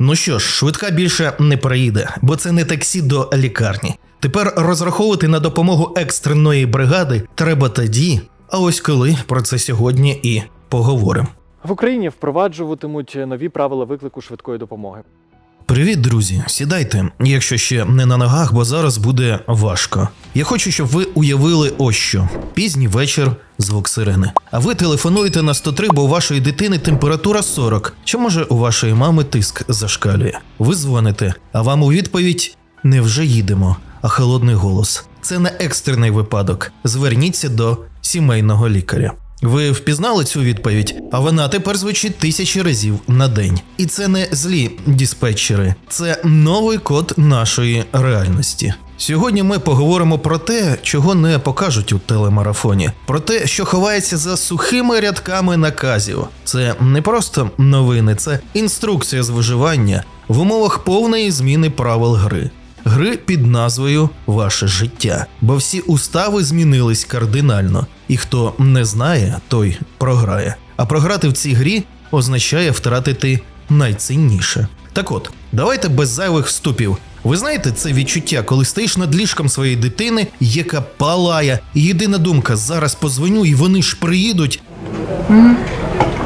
Ну що ж, швидка більше не приїде, бо це не таксі до лікарні. Тепер розраховувати на допомогу екстреної бригади треба тоді. А ось коли про це сьогодні і поговоримо. В Україні впроваджуватимуть нові правила виклику швидкої допомоги. Привіт, друзі! Сідайте, якщо ще не на ногах, бо зараз буде важко. Я хочу, щоб ви уявили ось що: пізній вечір, звук сирени. А ви телефонуєте на 103, бо у вашої дитини температура 40, чи може у вашої мами тиск зашкалює. Ви дзвоните, а вам у відповідь не вже їдемо, а холодний голос. Це не екстрений випадок. Зверніться до сімейного лікаря. Ви впізнали цю відповідь, а вона тепер звучить тисячі разів на день. І це не злі диспетчери, це новий код нашої реальності. Сьогодні ми поговоримо про те, чого не покажуть у телемарафоні, про те, що ховається за сухими рядками наказів. Це не просто новини, це інструкція з виживання в умовах повної зміни правил гри. Гри під назвою Ваше життя, бо всі устави змінились кардинально, і хто не знає, той програє. А програти в цій грі означає втратити найцінніше. Так от, давайте без зайвих вступів. Ви знаєте це відчуття, коли стоїш над ліжком своєї дитини, яка палає, і єдина думка зараз позвоню, і вони ж приїдуть.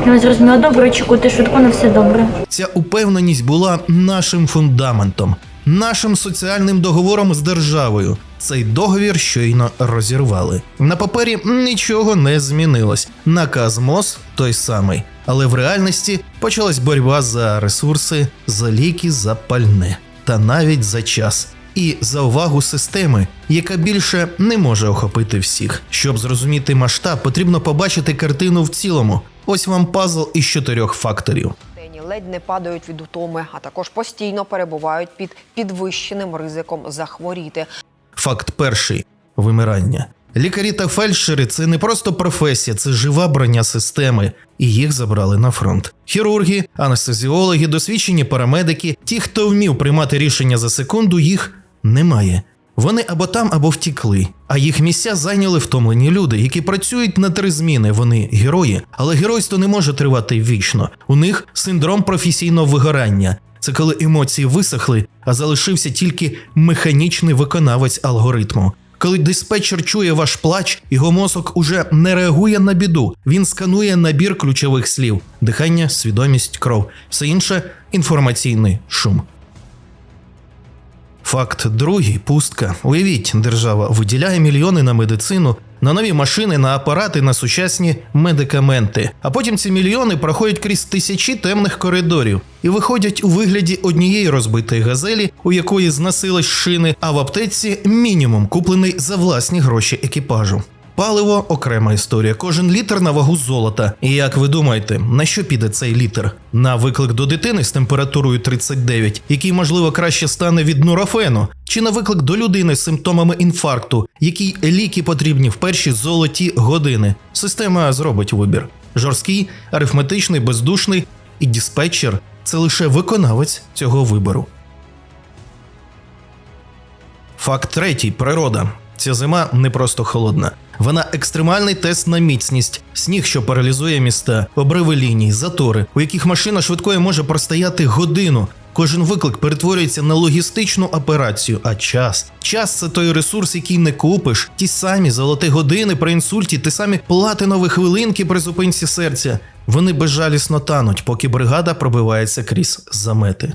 Я зрозуміла, добре, очікуйте швидко на все добре. Ця упевненість була нашим фундаментом, нашим соціальним договором з державою. Цей договір щойно розірвали. На папері нічого не змінилось. Наказ МОЗ той самий, але в реальності почалась боротьба за ресурси, за ліки, за пальне та навіть за час. І за увагу системи, яка більше не може охопити всіх. Щоб зрозуміти масштаб, потрібно побачити картину в цілому. Ось вам пазл із чотирьох факторів. Ледь не падають від утоми, а також постійно перебувають під підвищеним ризиком захворіти. Факт перший вимирання. Лікарі та фельдшери це не просто професія, це жива броня системи, і їх забрали на фронт. Хірурги, анестезіологи, досвідчені парамедики, ті, хто вмів приймати рішення за секунду, їх немає. Вони або там, або втікли, а їх місця зайняли втомлені люди, які працюють на три зміни. Вони герої, але геройство не може тривати вічно. У них синдром професійного вигорання. Це коли емоції висохли, а залишився тільки механічний виконавець алгоритму. Коли диспетчер чує ваш плач, його мозок уже не реагує на біду. Він сканує набір ключових слів: дихання, свідомість, кров, все інше інформаційний шум. Факт другий пустка. Уявіть, держава виділяє мільйони на медицину, на нові машини, на апарати, на сучасні медикаменти. А потім ці мільйони проходять крізь тисячі темних коридорів і виходять у вигляді однієї розбитої газелі, у якої зносились шини, а в аптеці мінімум куплений за власні гроші екіпажу. Паливо окрема історія. Кожен літр на вагу золота. І як ви думаєте, на що піде цей літр? На виклик до дитини з температурою 39, який можливо краще стане від нурофену, чи на виклик до людини з симптомами інфаркту, якій ліки потрібні в перші золоті години. Система зробить вибір: жорсткий, арифметичний, бездушний і диспетчер це лише виконавець цього вибору. Факт третій природа. Ця зима не просто холодна. Вона екстремальний тест на міцність, сніг, що паралізує міста, обриви ліній, затори, у яких машина швидкої може простояти годину. Кожен виклик перетворюється на логістичну операцію, а час. Час це той ресурс, який не купиш. Ті самі золоті години при інсульті, ті самі платинові хвилинки при зупинці серця. Вони безжалісно тануть, поки бригада пробивається крізь замети.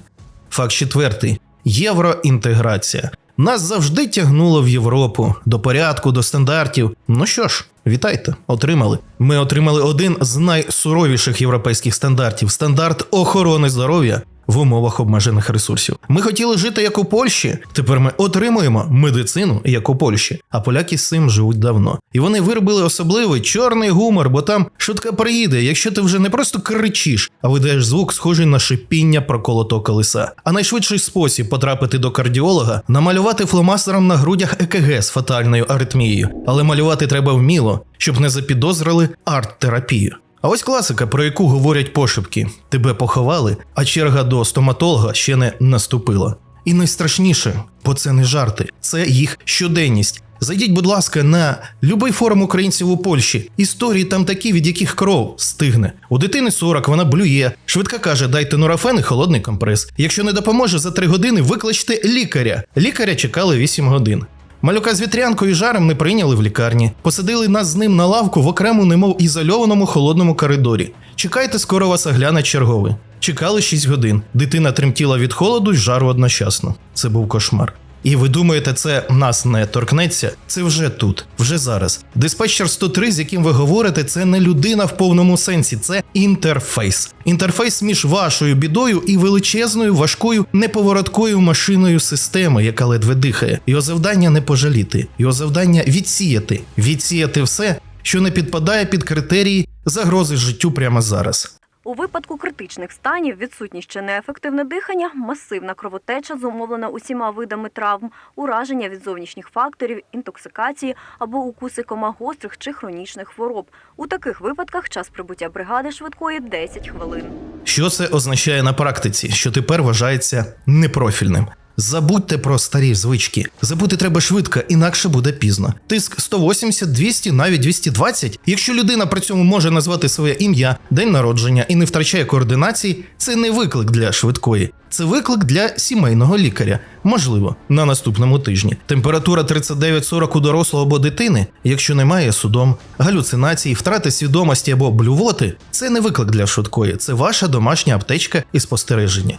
Факт четвертий: євроінтеграція. Нас завжди тягнуло в Європу до порядку, до стандартів. Ну що ж, вітайте, отримали. Ми отримали один з найсуровіших європейських стандартів стандарт охорони здоров'я в умовах обмежених ресурсів. Ми хотіли жити як у Польщі. Тепер ми отримуємо медицину як у Польщі, а поляки з цим живуть давно. І вони виробили особливий чорний гумор, бо там шутка приїде, якщо ти вже не просто кричиш, а видаєш звук, схожий на шипіння проколотого колеса. А найшвидший спосіб потрапити до кардіолога намалювати фломастером на грудях ЕКГ з фатальною аритмією. Але малювати треба вміло, щоб не запідозрили арт-терапію. А ось класика, про яку говорять пошепки: тебе поховали, а черга до стоматолога ще не наступила. І найстрашніше, бо це не жарти, це їх щоденність. Зайдіть, будь ласка, на любий форум українців у Польщі. Історії там такі, від яких кров стигне. У дитини 40, вона блює. Швидка каже: дайте нурафен і холодний компрес. Якщо не допоможе за 3 години, викличте лікаря. Лікаря чекали 8 годин. Малюка з вітрянкою і жаром не прийняли в лікарні. Посадили нас з ним на лавку в окрему, немов ізольованому холодному коридорі. Чекайте, скоро вас огляне черговий. Чекали 6 годин. Дитина тремтіла від холоду й жару одночасно. Це був кошмар. І ви думаєте, це нас не торкнеться? Це вже тут, вже зараз. Диспетчер 103, з яким ви говорите, це не людина в повному сенсі, це інтерфейс. Інтерфейс між вашою бідою і величезною, важкою, неповороткою машиною системи, яка ледве дихає. Його завдання не пожаліти, його завдання відсіяти, відсіяти все, що не підпадає під критерії загрози життю прямо зараз. У випадку критичних станів відсутність чи неефективне дихання, масивна кровотеча, зумовлена усіма видами травм, ураження від зовнішніх факторів, інтоксикації або укуси кома гострих чи хронічних хвороб. У таких випадках час прибуття бригади швидкої 10 хвилин. Що це означає на практиці, що тепер вважається непрофільним? Забудьте про старі звички. Забути треба швидко, інакше буде пізно. Тиск 180, 200, навіть 220. Якщо людина при цьому може назвати своє ім'я, день народження і не втрачає координації, це не виклик для швидкої. Це виклик для сімейного лікаря. Можливо, на наступному тижні. Температура 39-40 у дорослого або дитини, якщо немає судом, галюцинацій, втрати свідомості або блювоти, це не виклик для швидкої, це ваша домашня аптечка і спостереження.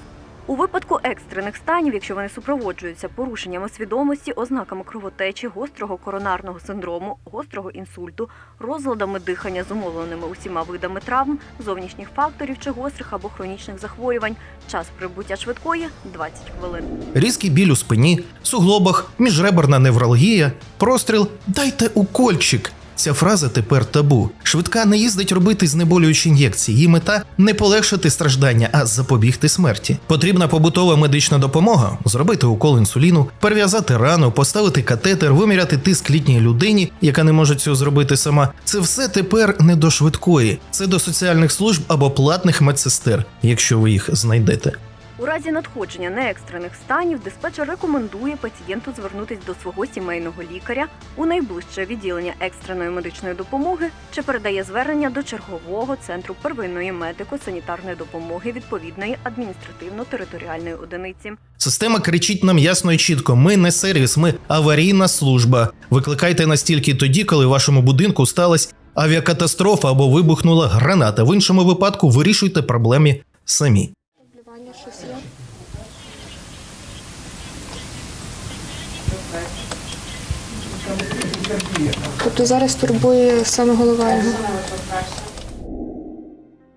У випадку екстрених станів, якщо вони супроводжуються порушеннями свідомості, ознаками кровотечі, гострого коронарного синдрому, гострого інсульту, розладами дихання, зумовленими усіма видами травм, зовнішніх факторів чи гострих або хронічних захворювань, час прибуття швидкої 20 хвилин. Різкий біль у спині, суглобах, міжреберна невралгія, простріл дайте укольчик. Ця фраза тепер табу. Швидка не їздить робити знеболюючі ін'єкції. Її мета не полегшити страждання, а запобігти смерті. Потрібна побутова медична допомога: зробити укол інсуліну, перев'язати рану, поставити катетер, виміряти тиск літній людині, яка не може цього зробити сама. Це все тепер не до швидкої, це до соціальних служб або платних медсестер, якщо ви їх знайдете. У разі надходження неекстрених станів диспетчер рекомендує пацієнту звернутися до свого сімейного лікаря у найближче відділення екстреної медичної допомоги чи передає звернення до чергового центру первинної медико-санітарної допомоги відповідної адміністративно-територіальної одиниці. Система кричить нам ясно і чітко: ми не сервіс, ми аварійна служба. Викликайте нас тільки тоді, коли в вашому будинку сталася авіакатастрофа або вибухнула граната. В іншому випадку вирішуйте проблеми самі. Тобто зараз турбує саме голова його.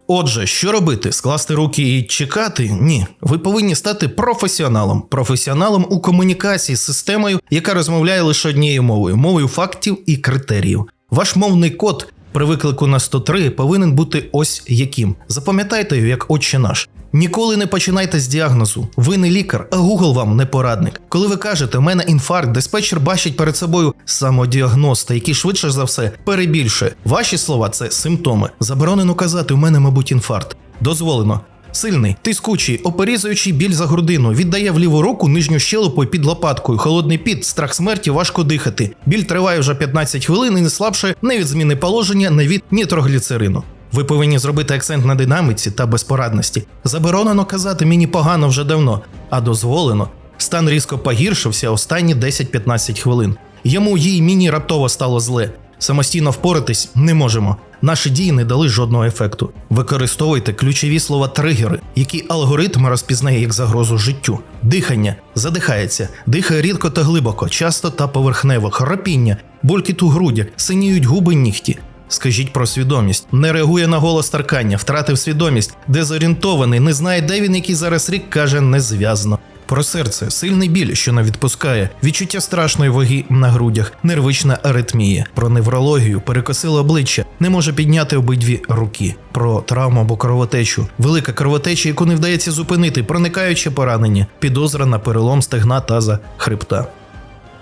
Отже, що робити? Скласти руки і чекати? Ні. Ви повинні стати професіоналом. Професіоналом у комунікації з системою, яка розмовляє лише однією мовою мовою фактів і критеріїв. Ваш мовний код при виклику на 103 повинен бути ось яким. Запам'ятайте його як отче наш. Ніколи не починайте з діагнозу. Ви не лікар, а Google вам не порадник. Коли ви кажете, у мене інфаркт, диспетчер бачить перед собою самодіагноста, який швидше за все перебільшує. Ваші слова це симптоми. Заборонено казати, у мене, мабуть, інфаркт. Дозволено. Сильний, тискучий, оперізуючий біль за грудину, віддає в ліву руку нижню щелепу під лопаткою, холодний піт, страх смерті, важко дихати. Біль триває вже 15 хвилин і не слабше не від зміни положення, не від нітрогліцерину. Ви повинні зробити акцент на динаміці та безпорадності. Заборонено казати мені погано вже давно, а дозволено. Стан різко погіршився останні 10-15 хвилин. Йому їй міні раптово стало зле. Самостійно впоратись не можемо. Наші дії не дали жодного ефекту. Використовуйте ключові слова тригери, які алгоритм розпізнає як загрозу життю. Дихання задихається, дихає рідко та глибоко, часто та поверхнево, храпіння, булькіт у грудях, синіють губи нігті. Скажіть про свідомість, не реагує на голос таркання, втратив свідомість, дезорієнтований, не знає, де він, який зараз рік каже незв'язно. Про серце, сильний біль, що не відпускає, відчуття страшної ваги на грудях, нервична аритмія. Про неврологію, перекосило обличчя, не може підняти обидві руки. Про травму або кровотечу, велика кровотеча, яку не вдається зупинити, проникаюче поранення, підозра на перелом стегна таза хребта.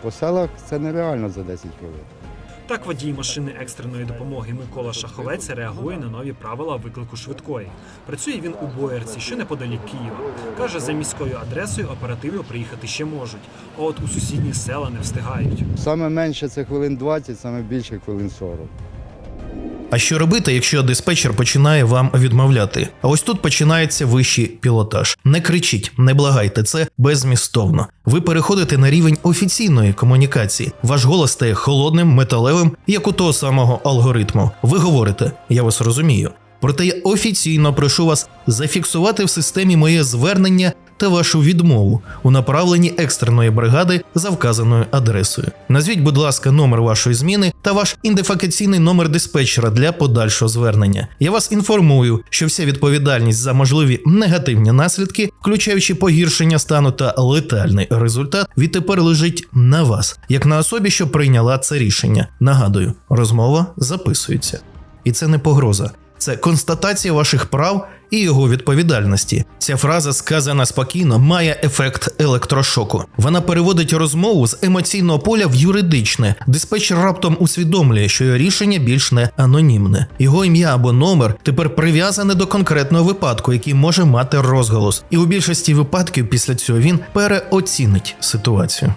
По селах це нереально за 10 хвилин. Так, водій машини екстреної допомоги Микола Шаховець реагує на нові правила виклику швидкої. Працює він у Боярці, що неподалік Києва. Каже, за міською адресою оперативно приїхати ще можуть, а от у сусідні села не встигають. Саме менше це хвилин 20, саме більше хвилин 40. А що робити, якщо диспетчер починає вам відмовляти? А ось тут починається вищий пілотаж. Не кричіть, не благайте, це безмістовно. Ви переходите на рівень офіційної комунікації. Ваш голос стає холодним, металевим, як у того самого алгоритму. Ви говорите, я вас розумію. Проте я офіційно прошу вас зафіксувати в системі моє звернення та вашу відмову у направленні екстреної бригади за вказаною адресою. Назвіть, будь ласка, номер вашої зміни та ваш ідентифікаційний номер диспетчера для подальшого звернення. Я вас інформую, що вся відповідальність за можливі негативні наслідки, включаючи погіршення стану та летальний результат, відтепер лежить на вас, як на особі, що прийняла це рішення. Нагадую, розмова записується. І це не погроза. Це констатація ваших прав і його відповідальності. Ця фраза, сказана спокійно, має ефект електрошоку. Вона переводить розмову з емоційного поля в юридичне. Диспетчер раптом усвідомлює, що його рішення більш не анонімне. Його ім'я або номер тепер прив'язане до конкретного випадку, який може мати розголос. І у більшості випадків після цього він переоцінить ситуацію.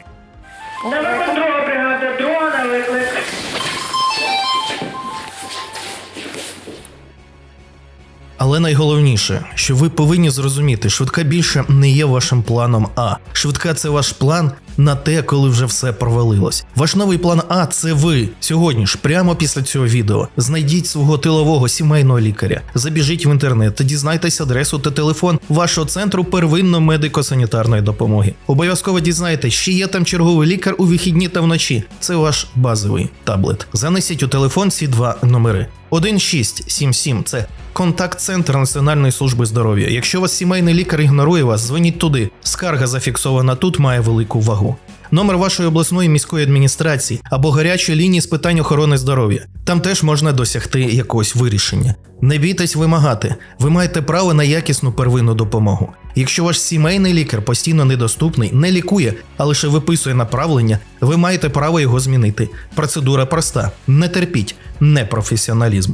Але найголовніше, що ви повинні зрозуміти, швидка більше не є вашим планом А. Швидка це ваш план на те, коли вже все провалилось. Ваш новий план А це ви. Сьогодні ж, прямо після цього відео, знайдіть свого тилового сімейного лікаря, забіжіть в інтернет та дізнайтесь адресу та телефон вашого центру первинної медико-санітарної допомоги. Обов'язково дізнайтесь, чи є там черговий лікар у вихідні та вночі. Це ваш базовий таблет. Занесіть у телефон ці два номери. 1677 – це контакт-центр Національної служби здоров'я. Якщо вас сімейний лікар ігнорує вас, дзвоніть туди. Скарга зафіксована тут має велику вагу. Номер вашої обласної міської адміністрації або гарячої лінії з питань охорони здоров'я. Там теж можна досягти якогось вирішення. Не бійтесь вимагати. Ви маєте право на якісну первинну допомогу. Якщо ваш сімейний лікар постійно недоступний, не лікує, а лише виписує направлення, ви маєте право його змінити. Процедура проста: не терпіть непрофесіоналізм.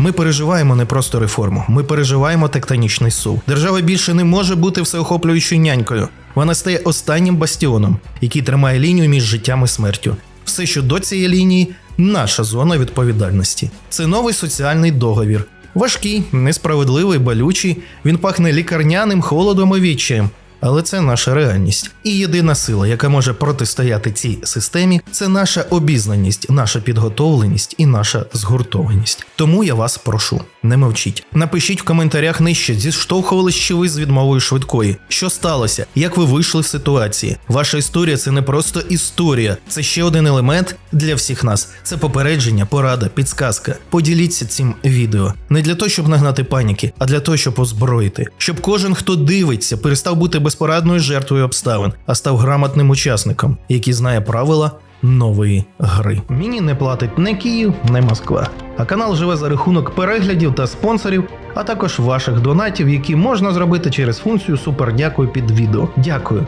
Ми переживаємо не просто реформу, ми переживаємо тектонічний сув. Держава більше не може бути всеохоплюючою нянькою. Вона стає останнім бастіоном, який тримає лінію між життям і смертю. Все, що до цієї лінії, наша зона відповідальності. Це новий соціальний договір. Важкий, несправедливий, болючий. Він пахне лікарняним холодом і відчаєм. Але це наша реальність. І єдина сила, яка може протистояти цій системі, це наша обізнаність, наша підготовленість і наша згуртованість. Тому я вас прошу, не мовчіть. Напишіть в коментарях нижче, зіштовхувались чи ви з відмовою швидкої. Що сталося? Як ви вийшли з ситуації? Ваша історія це не просто історія, це ще один елемент для всіх нас. Це попередження, порада, підсказка. Поділіться цим відео не для того, щоб нагнати паніки, а для того, щоб озброїти, щоб кожен, хто дивиться, перестав бути безпорадною жертвою обставин, а став грамотним учасником, який знає правила нової гри. Міні не платить не Київ, не Москва. А канал живе за рахунок переглядів та спонсорів, а також ваших донатів, які можна зробити через функцію Супердякую під відео. Дякую.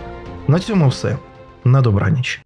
На цьому все. На добраніч.